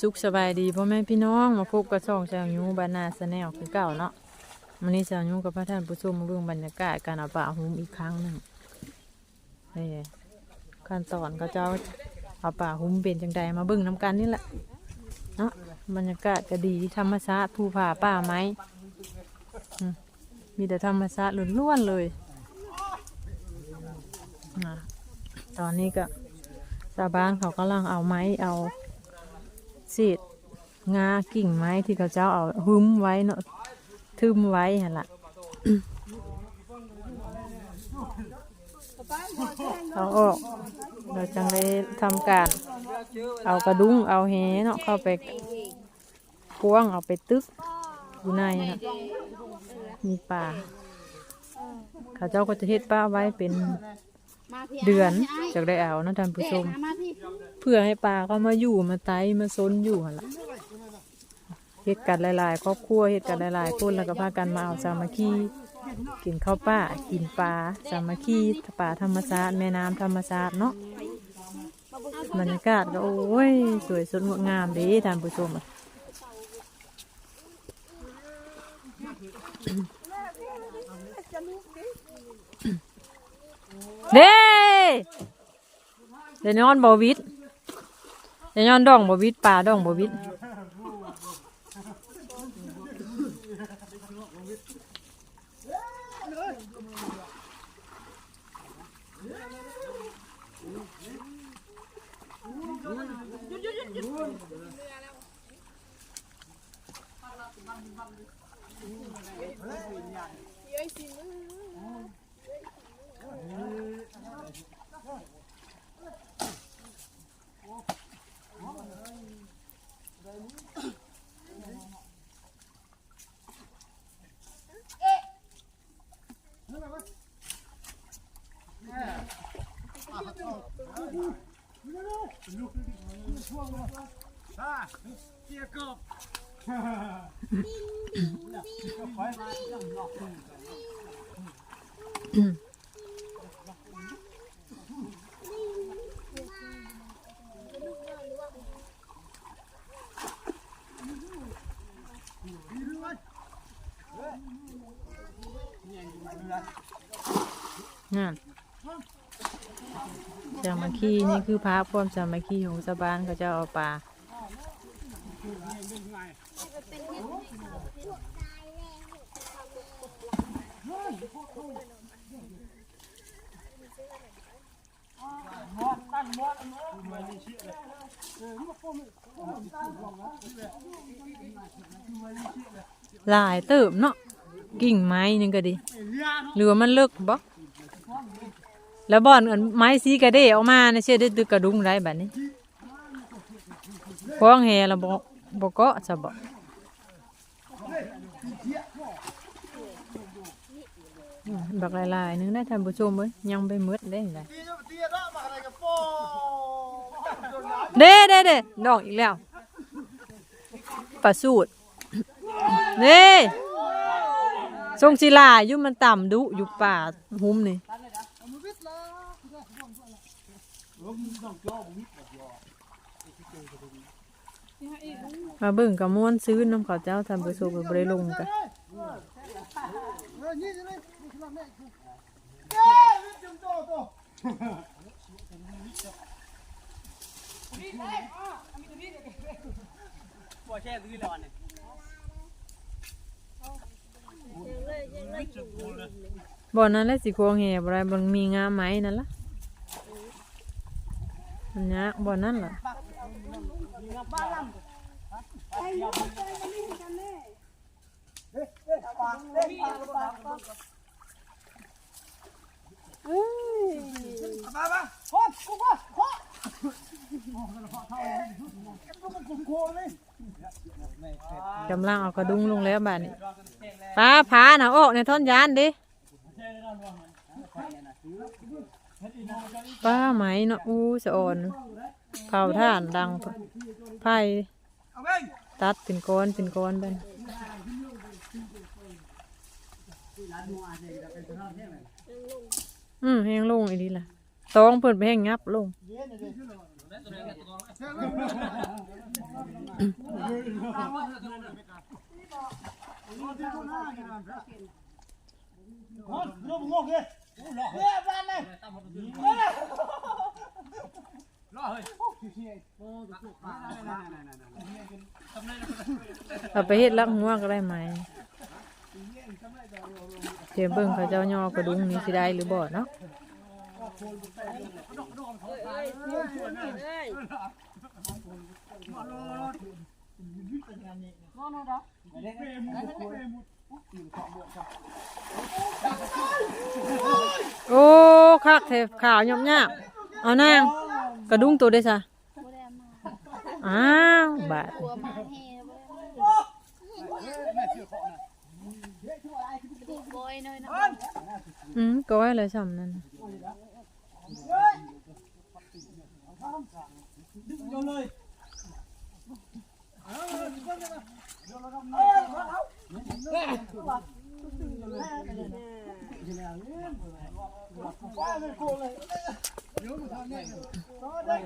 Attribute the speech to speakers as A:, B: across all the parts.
A: สุขสบายดีพ่อแม่พี่น้องมาพบกับช่องชาวยูบานาสแนลคือเก่าเนาะวันนี้ชาวยูกับพระท่านผู้ชมมาเรื่องบรรยากาศการเอาป่าหุมอีกครั้งหนึ่งนี่ขั้นตอนก็เจ้าเอาป่าหุมเป็นจังใดมาเบิ่งน้ำกันนี่แหละเนาะบรรยากาศก็ดีธรรมชาติภูผาป่าไม้มีแต่ธรรมชาติล้วนๆเลยอตอนนี้ก็ชาวบ้านเขากำลังเอาไม้เอา เศษงากิ่งไม้ที่เขาเจ้าเอาหึ้มไว้เนาะทึมไว้หั่ะเอาออกเราจังได้ทำการ เอากระดุงเอาแหเนาะเข้าไปพวงเอาไปตึกอยู่ในนะมีป่าเขาเจ้าก็จะเฮ็ดป้าไว้เป็น เดือนจากได้เอาเนาะท่านผู้ชม
B: มาพี่
A: เพื่อให้ปลาก็มาอยู่มาไตมาซนอยู่หั่นล่ะเฮ็ดกันหลายๆครอบครัวเฮ็ดกันหลายๆคนแล้วก็พากันมาเอาสามัคคีกินข้าวป้ากินปลาสามัคคีป่าธรรมชาติแม่น้ำธรรมชาติเนาะบรรยากาศก็โอ้ยสวยสดงดงามเดีท่านผู้ชมอะ เด้เดี๋ยวนอนบวิดเดี๋ยวนอนดองบวิดปลาดองบวิด 嗯。好的我 นั่นสามัคคีนี่คือพระพร้อมสามัคคีของสะบานเขาจะเอาปลาหลายเติบเนาะ กิ่งไม้นึงก็ดีหรือว่ามันเลิกบ่แล้วบ่อนอันไม้สีกระเดออกมาเนี่ยเชื่อได้ตึกกระดุงได้บัดนี้พ้องแฮแล้วบ่บ่เกาะซะบ่อืมบักลายๆนึงได้ท่านผู้ชมเอ้ยยังไปมืดได้ไดเด้เด้เด้ดอกอีกแล้วปลาสูตรนี่ ทรงศิลาอยู่มันต่ำดุอยู่ป่าหุ้มนี่มาเบิ่งกับม้วนซื้อน้ำข้าวเจ้าทำไปสู่กับบริลงกัน บ่อนั้นแหละสิควงแห่บ่ได้บ่มีงาไหมนั่นล่ะอันเนี้ยบ่อนั้นล่ะกำลังเอากระดุงลงแล้วบาดนี้ ป้าผาหนาออกในท่อนยานดิป้าไหมเนาะอู้สะอ่อนเผาท่านดังไผ่ตัดเป็นก้อนเป็นก้อนไปอืมแห้งลงอีดีล่ะตองเปิดไปแห้งงับลง เอาไปเฮ็ดลักหัวก็ได้ไหมเดี๋ยวเบิ่งเขาเจ้าย่อกระดุงนี้สิได้หรือบ่เนาะโอ้คักเทข่าวหย อบยากเอานางกระดุงตัวได้ซะ
B: บ่ได้เอา มา
A: อ้าวบาด
B: ตัวมาแห่บ่ได้เอามาถูกบอยหน่อยนะ
A: อืมก้อ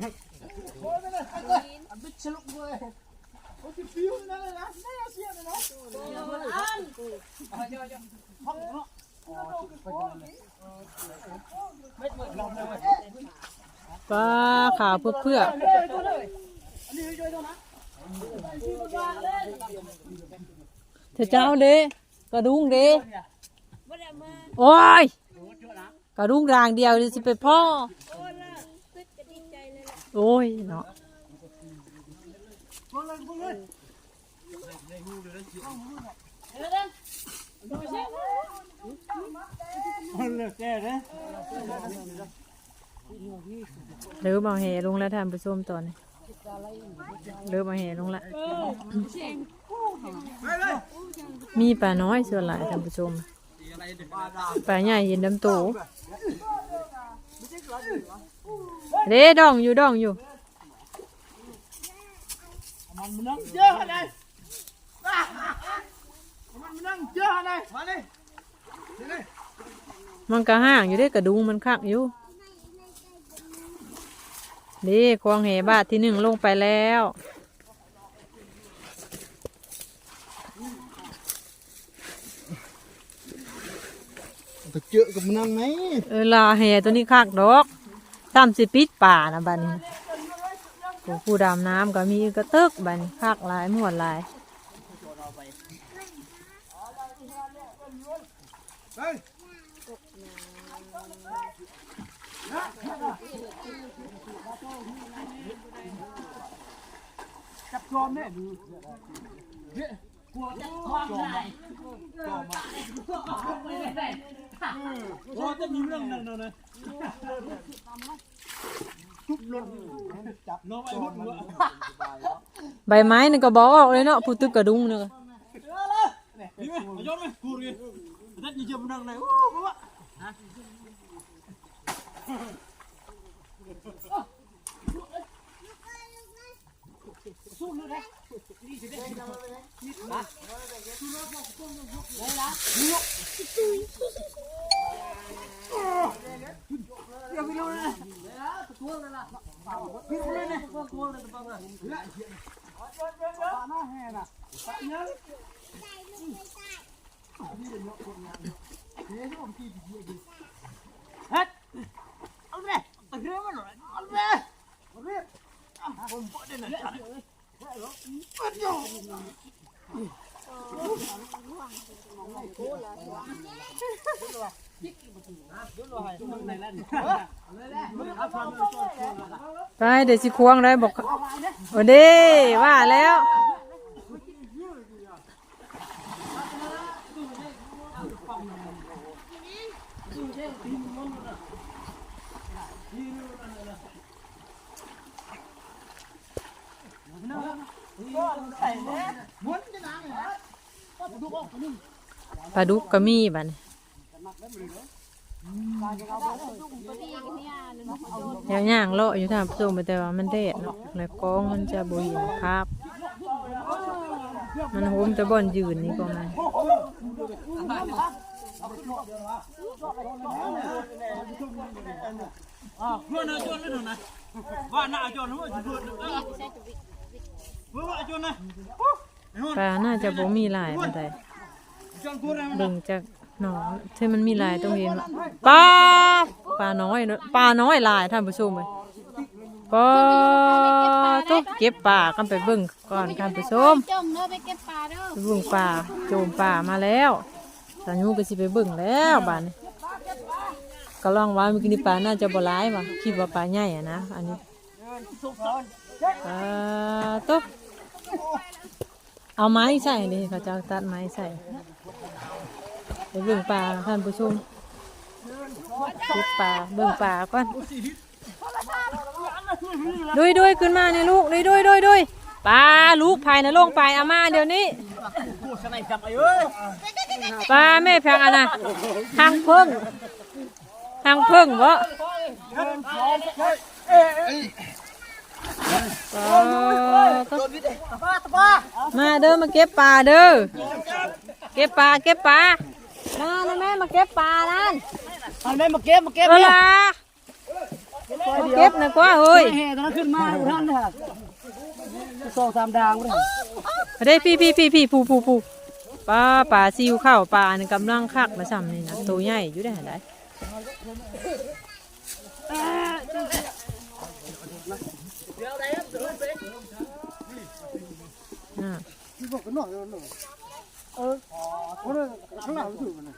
A: ยเลยซ้ำนั่นยอได้บาทหนึ่งแล้วทานผู้ชมเอ้ย
B: พี่เด้
A: ปลาขาวเพื่อเพื่อเธอเจ้าเด้กระดุงเด้โอ้ยกระดุงรางเดียวดิสิไปพ่อ ยเนาะเริ่มเอาแห่ลงแล้วท่านผู้ชมตอนนี้เริ่มเอาแห่ลงแล้วมีปลาน้อยส่วนหลายท่านผู้ชมปลาใหญ่เห็นดำโตเด้ดองอยู่ดองอยู่
C: มันมันนั่งเยอะเลยมันมันนั่งเยอะเลยมาเลย
A: มันก็ห่างอยู่เด้กระดุงมันคักอยู่เด้ควงแห่บาทที่หนึ่งลงไปแล้ว
C: ตะเจอกับมันนั่งไหม
A: เออลาแห่ตัวนี้คักดอกตามสิปิดป่านะบัดนี้ ผู้ผู้ดำน้ำก็มีกระตึกบันี้คักหลายหมวดหลาย
C: จับจอมเนี่ยกลัวจะคว้างได้จอมมาโอ้จะมีเรื่องนั่นเลยทุบรถ จับน้องไอ้รถหัว
A: ใบไม้นี่ก็บอกออกเลยเนาะผู้ตึกกระดุงเนาะ
C: นี่ไหมยอดไหมกูรีนั่นยิ่งจะมันนั่งเลยโอ้โห
A: ไปเเดี๋ยวสิควงได้บอกโอ้เด้ว่าแล้วปลาดุกก็มีบัดนี้ เดี๋ยวย่างเลาะอยู่ท่านผู้ชมแต่ว่ามันแดดเนาะแล้วกองมันจะบ่เห็นครับ มันโหมแต่บ่อนยืนนี่ก็มัน
C: อ่าเพื่อนอาจารย์เลยนะว่าหน้าอาจารย์ว่าจะดูเออเพื่อนอาจารย์นะ
A: ปลาน่าจะบ่มีลายปานใด
C: อาจารย์กูอะไร
A: เบิ่งจาก หนองที่มันมีลายตรงนี้เนาะปลาปลาน้อยเนอะปลาน้อยลายท่านผู้ชมเอ้ยปลาตุ๊กเก็บปลากันไปเบิ่งก่อนท่านผู้ชม
B: จงเด้อไปเก็บปลาเด้อ
A: ไปเบิ่งปลาโจมปลามาแล้วสายูก็สิไปเบิ่งแล้วบาดนี้ก็ลองว่าเมื่อกี้นี้ปลาน่าจะบ่ร้ายว่ะคิดว่าปลาใหญ่อะนะอันนี้ปลาตุ๊กเอาไม้ใส่ดิเขาจะเอาตัดไม้ใส่ ไปเบิ่งปลาท่านผู้ชมเก็บปลาเบิ่งปลาก่อนดุยดุยขึ้นมาเนี่ยลูกดุยดุยดุยดุยปลาลูกภายในโรงไปเอามาเดี๋ยวนี้ปลาแม่แพงอะนะทางเพิ่งทางเพิ่งวะมาเด้อมาเก็บปลาเด้อเก็บปลาเก็บปลา มานะแม่มาเก็บปลานั่น
C: เอาได้มาเก็บมาเก็บ
A: เวลามาเก็บนะกว่าเฮ้ย
C: แห่ตอนนั้นขึ้นมาท่านเนี่ยสองสามดางเลย
A: เด้พี่พี่พี่พี่ปูปูปูปลาปลาซิวข้าวปลานี่กำลังคักมาซ้ำนี่นะตัวใหญ่อยู่ได้ไหนได้อ่า
C: ที่บอกกันหน่อยหน่อย เออเพราะข้างหลังถูกมันนะ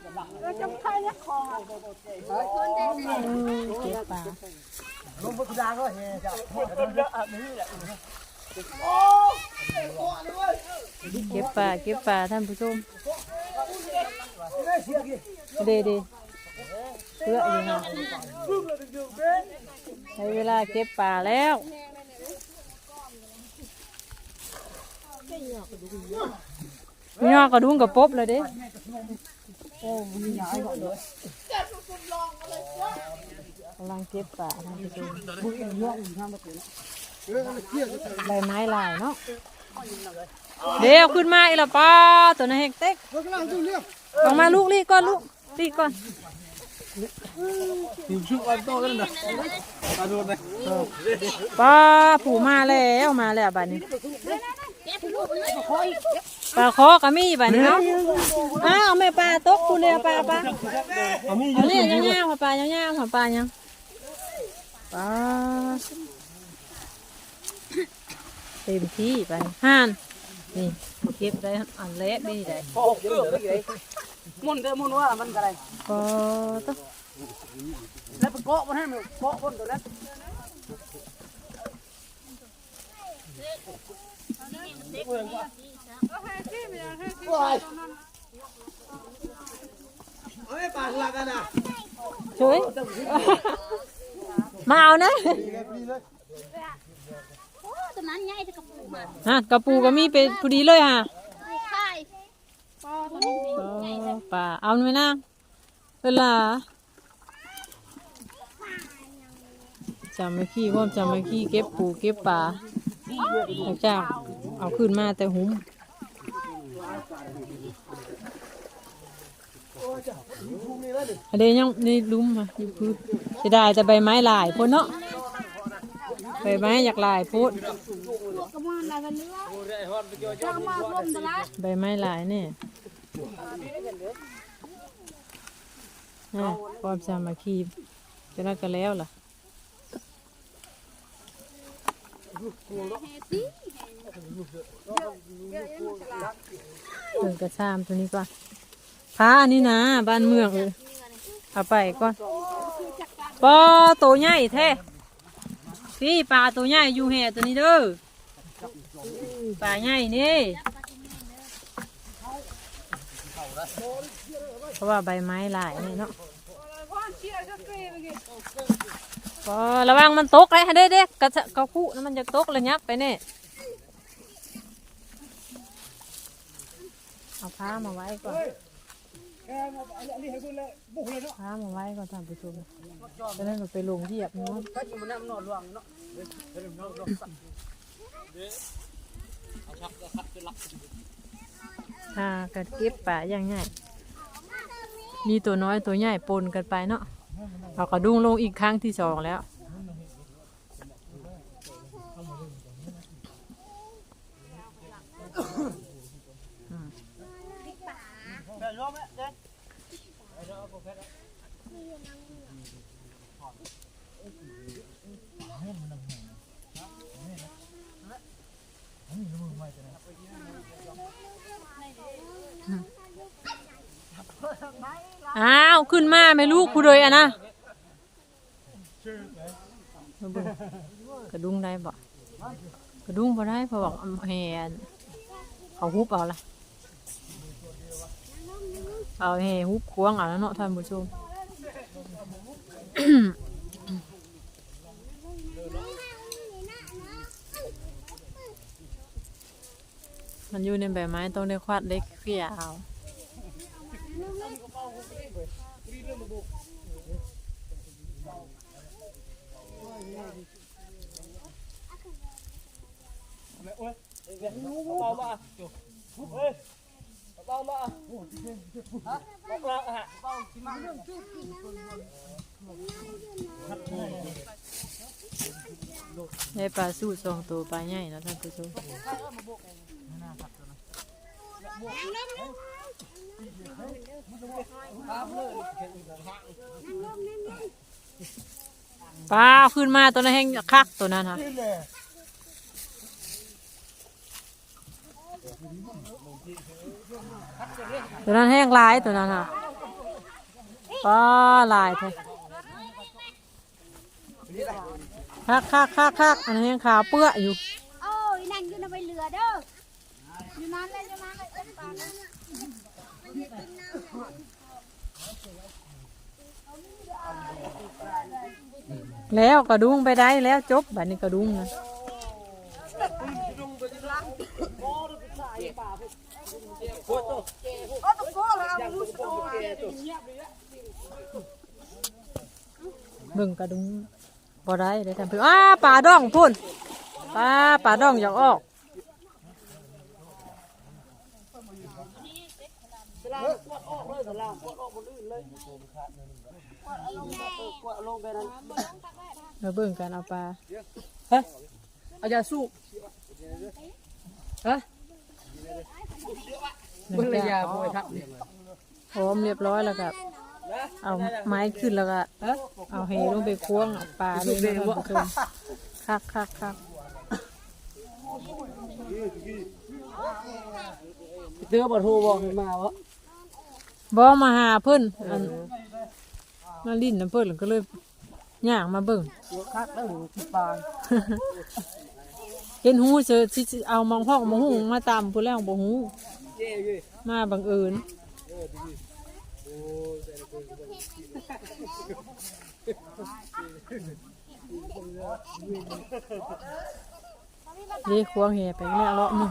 A: เก็บปลา
C: ลงบนดางก็แห่จ้ะเยอะอะนี่แหละ
A: เก็บปลาเก็บปลาท่านผู้ชม
C: เสีดี
A: เดเดเพื่ออยู่นะในเวลาเก็บปลาแล้ว พี่น้องก็ดุ้งกับปบเลยเด้กำลังเก็บปลาท่านผู้ชมใบไม้ลายเนาะเดี๋ยวขึ้นมาอีละป้าตัวนั้นเฮกเต็ก
C: ลง
A: มาลูกรีก่อนลูกรีก่อน
C: อยู่ชุกอันโตแล้วนะมาดูเลย
A: ป้าผูมาแล้วมาแล้วบัดนี้
B: ก็บลูกเลยคอย
A: ปลาคอก็มีบัดนี้เนาะอ้าวแม่ปลาตกคุณเนี่ยปลาปลา
C: เอามี
A: อันนี้ย่างๆหัวปลาย่างๆหัวปลายังปลาเต็มที่ไปห่านนี่เก็บได้อันเล็กได้ได้
C: พอเกลือไปเลยมุนเด้อมุนว่ามันอะไร
A: ก็ต้อง
C: แล้วไปเกาะมันให้มันเกาะคนตัวนั้น
A: ช่วยมาเอานะ
B: โอ้ตัวนั้นใหญ่จะกระปูมา
A: ฮะกระปูก็มีเป็นพอดีเลยฮะ
B: ไข่ปอตัวนี้ใหญ่
A: อ๋อป่าเอาไหมนางเวลาจำไม่ขี้ว่าจำไม่ขี้เก็บปูเก็บปลา พระเจ้า เอาขึ้นมาแต่หุ้มอันเดียวยังนี่ลุ้มมาอยู่พื้นจะได้แต่ใบไม้ลายพ้นเนาะใบไม้อยากลายพ้น
B: พวกกระมอนอะไรกันเนื้อจะมาลมตลาด
A: ใบไม้ลายเนี่ยความสามัคคีจะรักกันแล้วล่ะ ถึงกระซามตัวนี้ก่อนพาอันนี้นะ บ้านเมืองเออเอาไปก่อนปอตัวใหญ่แท้พี่ปลาตัวใหญ่อยู่แห่ตัวนี้เด้อปลาใหญ่นี่เพราะว่าใบไม้หลายนี่เนาะ ปอระวังมันตกเลยเด้เด้กระกระคุนมันจะตกเลยยับไปเนี่ยเอาผ้ามาไว้ก่อน
C: แกมาอันนี้ให้คุณเลา
A: มาไว้ก่อนท่านผู้ชมจะนั้นก็ไปลงเหยียบเนาะ
C: หลวงเนาะเดี๋ยวเนารเอาชักก็คัดไปรับ
A: หากันเก็บป่าอย่างง่ายมีตัวน้อยตัวใหญ่ปนกันไปเนาะ เอากระดุงลงอีกครั้งที่สองแล้ว
C: แต่ยอมไหมเจ๊
A: อ้าว ขึ้นมาไหมลูกผู้โดยอะนะมาเบิ่งกระดุงได้บ่กระดุงบ่ได้เพราะว่าแหนเขาฮุบเอาละเอาแหฮุบควงเอาแล้วเนาะท่านผู้ชมมันอยู่ในใบไม้ต้องได้ควาดเล็กเขี่ยเอา ได้ปลาสูตรสองตัวปลาใหญ่นะท่านผู้ชม ปลาขึ้นมาตัวนั้นแห้งคักตัวนั้นค่ะตัวนั้นแห้งลายตัวนั้นค่ะปลาลายเถอะคักคักคักคักอันนั้งขาวเปื้ออยู่
B: โอ้ยนั่งอยู่ในใบเรือเด้ออยู่นั้นเลยอยู่นั้นเลยเอ็นปลานั่นน่ะ
A: แล้วกระดุงไปได้แล้วจบแบบนี้กระดุงนะ
C: เบิ่
A: งกระดุงบ่ได้ได้ทำเพื่ออ้าป่าดองพุ่นปลาป่าดองอยากออก
C: เว ลาปวดออกเลยเวลาปวดออกบนอื่นเลยปวดลงไปนั้น
A: มาเบิ่งกันเอาปลา
C: เฮ้ยอาจารย์สู้ฮะเบิ่งระยะมวยทักเนี่ย
A: พร้อมเรียบร้อยแล้วก็เอาไม้ขึ้นแล้วก็
C: ฮะ
A: เอาเฮลงไปควงเอาปลาเลยนะท่านผู้ชมคักคักคัก
C: เตือบ่โทรบอกมาวะ
A: บ่มาหาเพิ่นอันมาลิ้นน้ำเพิ่นแล้วก็เลยย่างมาเบิ่ง
C: คักแล้วที่ปาง
A: เห็นหูเจอสิสิเอามองห้องมองหูมาตามผู้แล้วบ่หู
C: เย้เย้
A: มาบังเอิญเรียกควงแห่ไปแล้วเลาะหนึง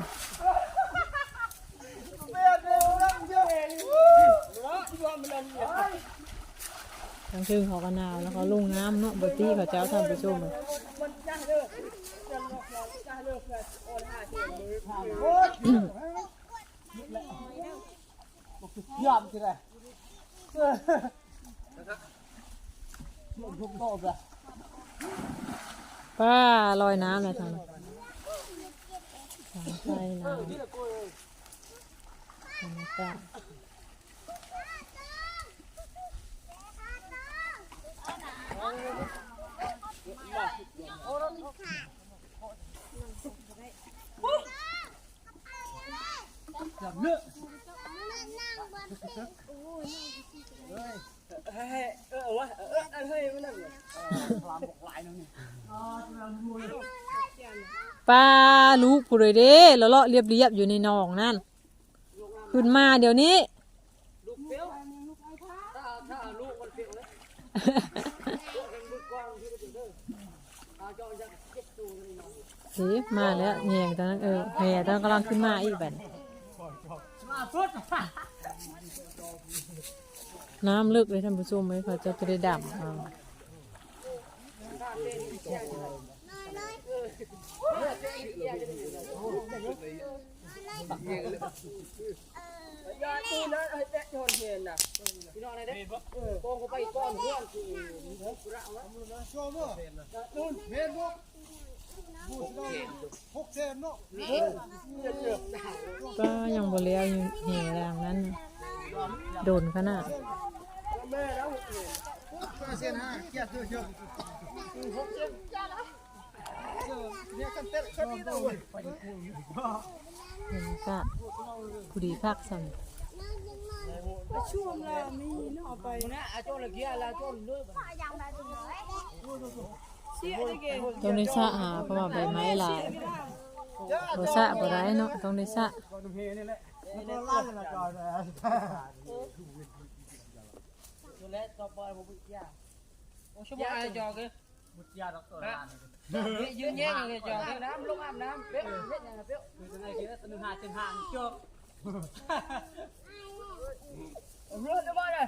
A: ทั้งชื่อเขาก็นาวแล้วเขาลุงน้ำเนาะบตี้เขาเจ้าทำไปชมอะ
C: ยอมสิเลยลงทุกโต๊ะเลย
A: ป้าลอยน้ำเลยทางนั้นสามไฟน้ำธรรมชาติ
C: จับเนื้อเฮ้ยเออวะเออเฮ้ยม่นั่นเลยพลามบอกหลายนึงนี่
A: ป้าลูกผู้เลยเด้แล้วเลาะเรียบเรียบอยู่ในหนองนั่นขึ้นมาเดี๋ยวนี้
C: ลูกเปี้ยวถ้าถ้าลูกมันเปี้ยวเลยลูกมันมือกว้างที่มันจะเด้ออาจจะเก็บตัวนี่นะ
A: เฮ้มาแล้วแยงตอนนั้นเออแห่ตอนนนกำลังขึ้นมาอีกแบบ
C: มาสุด
A: น้ำลึกเลยท่านผู้ชมไหมเขาจะจะได้ดำเอา
C: ยาตูนะให้แตะโยนเฮียนน่ะพี่น้องไหนเด้เออโกงเข้าไปก้อนเพื่อนคือระวะ
D: ชอบเนาะ
C: นู่น
D: เห็นบ่บูสนเนาะ
A: ก็ยังบ่เลี้ยวอยู่แห่แรงนั้น โดนขนาด
C: แม่แล้ว
D: ห้าเซนห้าเกียรติเยอะหกเซนจ้าละเนี่ยกันเตะชอบนี่นะเว้ย
A: เห็นก็ผู้ดีคักสั่น
B: ช่วงละมีเนาะไป
C: นะอาโจละเกียละโจนด้วย
B: เสียได้เก
A: ต้องได้สะหาเพราะว่าใบไม้หลายบ่สะบ่ได้เนาะต้องได้สะ
D: แล้วก็ล่าเลยนะจอยนะ
C: ตัวเล็กต่อไปผมบุกยาโอ้ชั่วโมงอะไรจอกันบุกยาดอกตัวยืนแย่งเลยจอกันน้ำลงอาบน้ำเป๊ะเฮ็ดยังไงเป๊ะคือจังไงคือตัวหนึ่งหาจังหางจบเรือจะมาเลย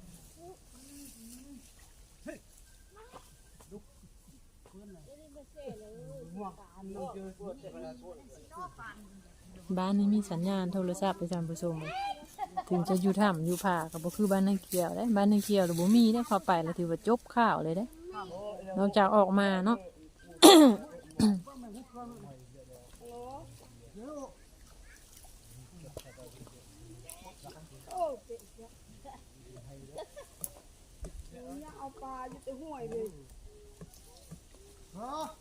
A: บ้านนี้มีสัญญาณโทรศัพท์ไปทำผู้ชมถึงจะอยู่ถ้ำอยู่ป่าก็บ่คือบ้านนังเกียวได้บ้านนังเกียวหรือบ่มีได้พอไปแล้วถือว่าจบข่าวเลยได้นอกจากออกมาเนาะ
B: เอาปลาอยู่แต่ห้วยเลย
D: ฮะ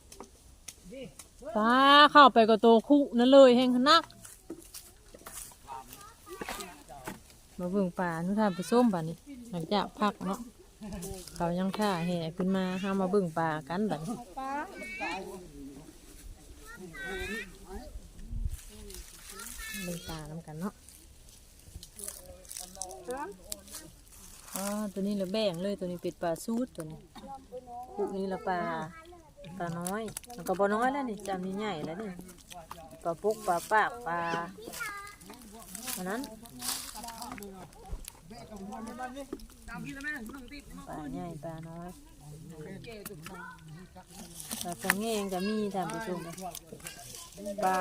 A: ตาเข้าไปก็โตคุนั่นเลยแห่งนัก มาเบิ่งป่านุท่านผู้มบัดนี้หลังจากพักเนาะเขายังท่าแห่ขึ้นมาห้ามาเบิ่งป่ากันแบัดนี้เบิ่งป่าน้ำกันเนาะอ๋อตัวนี้ละแบ่งเลยตัวนี้เป็ดปลาซูดตัวนี้คุนี้ละปลา ปลาน้อยมันก็บ่น้อยแล้วนี่จำนี่ใหญ่แล้วนี่ปลาปุกปลาปากปลาอันนั้นปลาใหญ่ปลาน้อยปลาสังเงงก็มีท่านผู้ชมปลา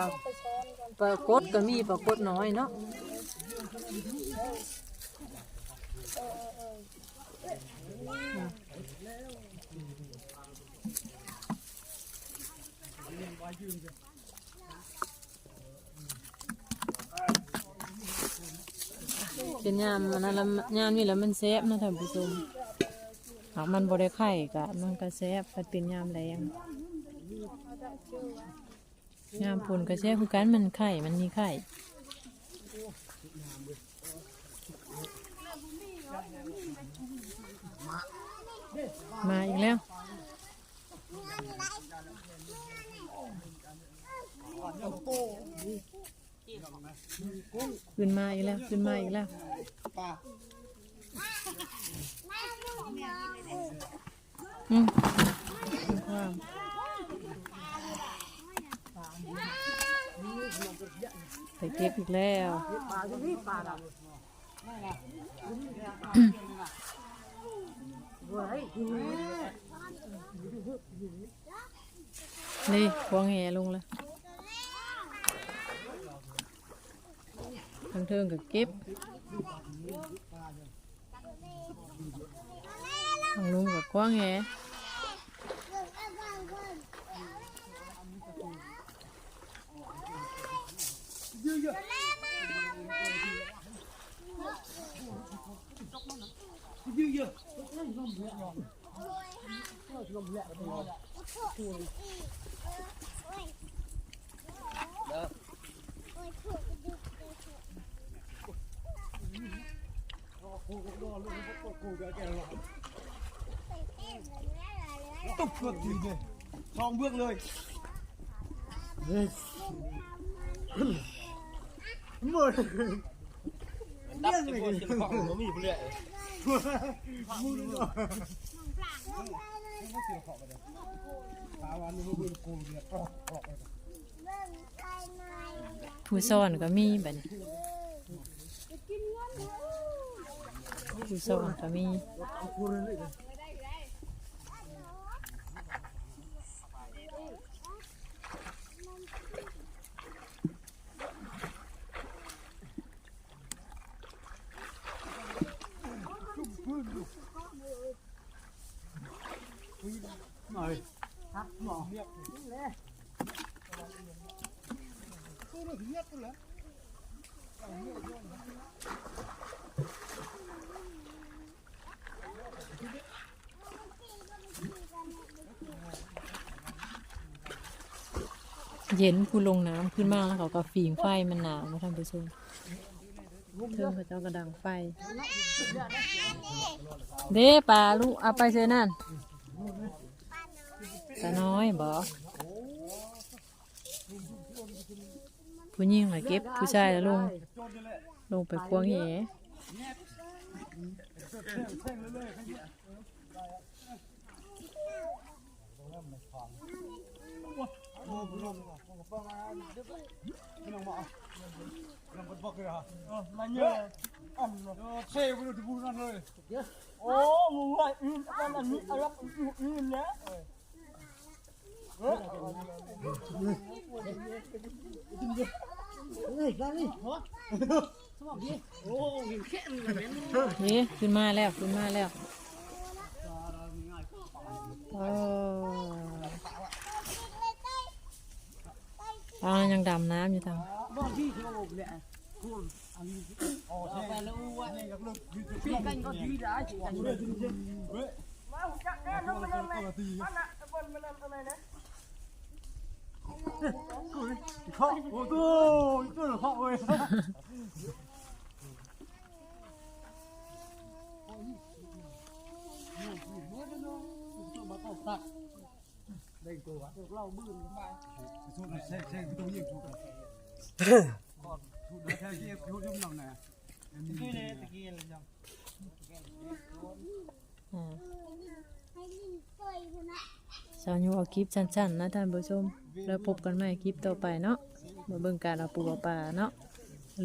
A: ปลากดก็มีปลากดน้อยเนาะ เป็นยามมันละยามนี่แล้วมันแซ่บนะท่านผู้ชมหากมันบ่ได้ไข่ก็มันก็แซ่บมันเป็นยามแรงยามผลก็แซ่บคือกันมันไข่มันมีไข่มาอีกแล้ว ขึ้นมาอีกแล้วขึ้นมาอีกแล้ว
D: ปลา
A: อืมว้าวไปเก็บอีกแล้ว
C: ปลาที่นี่ปลาดำ
A: นี่พวงแห่ลงแล้ว ทางเทิงกับเก็บทางลุงกับกว้างแฮยื
D: ตุ๊บเกือบทีเลยทองเบื้องเลยหมด
C: ดับจะพูดกินของมันมีเปลือย
D: มึงเนาะตาวันนี้มึงกูเนี่ย
A: ผู้ซ่อนก็มีแบัดนี้ผู้ซ่ อนก็มี
D: เองก็มีลยเลย หน่อยฮักหมอเรียกเลยกูเลยเรียกกูเลย
A: เย็นผู้ลงน้ำขึ้นมากแล้วเขาก็ฝีงไฟมันหนาวนะท่านผู้ชมเทิงเขาเจ้ากระดังไฟ เด้ปลาลูกเอาไปเซนั่นตาน้อยบอกผู้หญิงหน่อยเก็บผู้ชายแล้วลง ลงไปควงเห
D: นบอกเลยฮะเออมาเยอะอันเซ่ไปดูที่บูนั่นเลยโอ้มึงว่าอืมอันนั้นอันนั้นอืมนะเฮ้ยเฮ้ยนี่ฮะสมองดีโอ้ยแค่นี้เลย
A: เฮ้ขึ้นมาแล้วขึ้นมาแล้วโอ้ ตายังดำน้ำอยู่ทาง
C: บ้านที่เขาบอกเนี่ยคุณ
D: อ๋อใช่แล้วว่านี่กับลูก
C: พี่กันก็ดีได้จริง
D: เฮ้ยเฮ้ยมาจักแน่นอนมันอะไรตีข้อโอ้โหตัวข้อเว้ย ได้ตัวเราบื้นไปสู้นะแช่แช่ตัวยิ่งสู้กันสู้นะแช่ยิ่งสู้ยิ่งหนักน่นี่เลยตะกี้เลยจัง
A: สาวยูเอาคลิปสั้นๆนะท่านผู้ชม แล้วพบกันใหม่คลิปต่อไปเนาะมาเบิ่งการเอาปูปลาเนาะ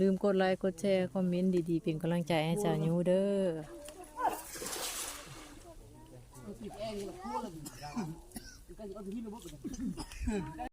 A: ลืมกดไลค์กดแชร์คอมเมนต์ดีๆเป็นกำลังใจให้สาวยูเด้อ
C: 我自己的我不要